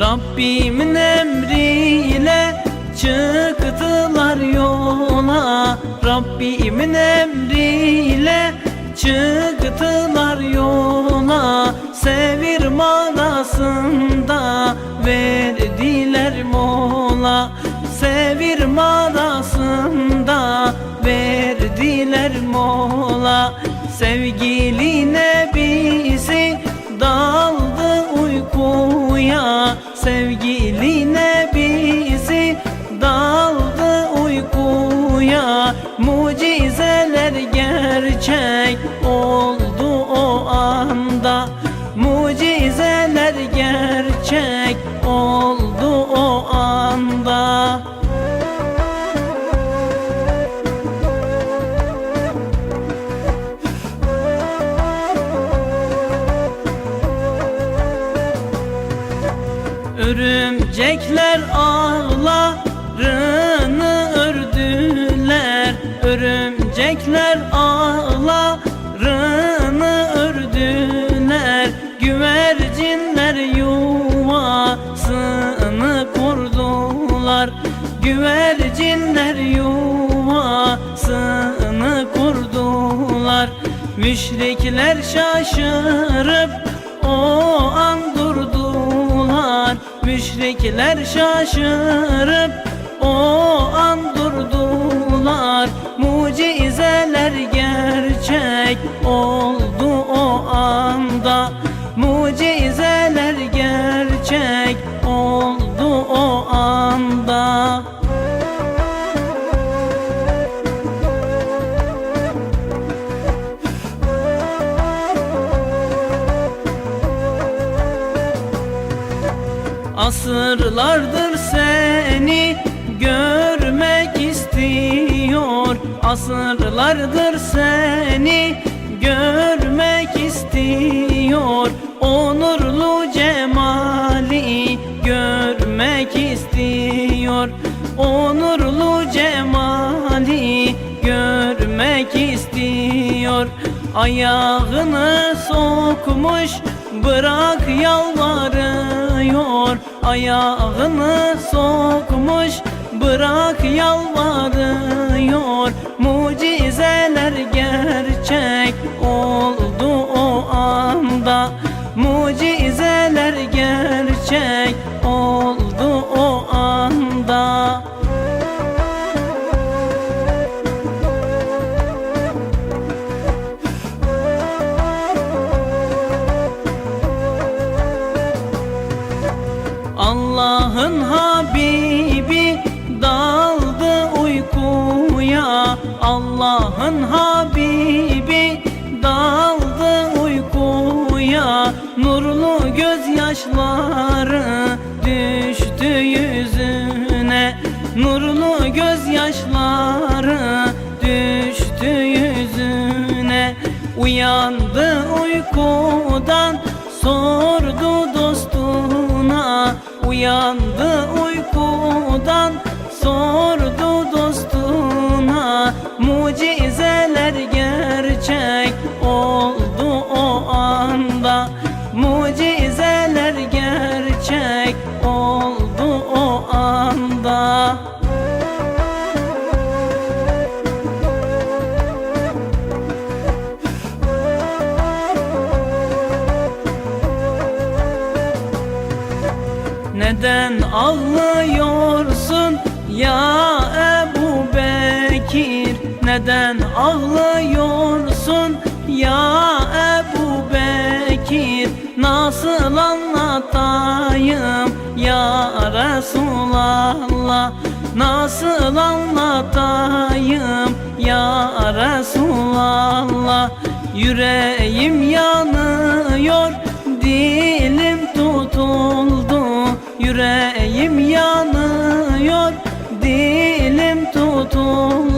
Rabbimin emriyle çıktılar yola. Rabbimin emriyle çıktılar yola. Sevir manasında verdiler mola. Sevir manasında verdiler mola. Sevgili Mucizeler gerçek oldu o anda. Mucizeler gerçek oldu o anda. Örümcekler ağlarını kurdular Güvercinler yuvasını kurdular. Müşrikler şaşırıp o an durdular. Müşrikler şaşırıp o an durdular. Mucizeler gerçek oldu o anda. Mucizeler Asırlardır seni görmek istiyor. Asırlardır seni görmek istiyor. Onurlu cemali görmek istiyor. Onurlu cemali görmek istiyor. Ayağını sokmuş bırak yalvarıyor Ayağını sokmuş bırak yalvarıyor. Mucizeler gerçek oldu o anda Mucizeler gerçek oldu o anda Allah'ın Habibi daldı uykuya. Allah'ın Habibi daldı uykuya. Nurlu gözyaşları düştü yüzüne. Nurlu gözyaşları düştü yüzüne. Uyandı uykudan sordu dostuna Uyandı uykudan sordu Neden ağlıyorsun ya Ebu Bekir? Neden ağlıyorsun ya Ebu Bekir? Nasıl anlatayım ya Resulallah? Nasıl anlatayım ya Resulallah? Yüreğim yanıyor Oh.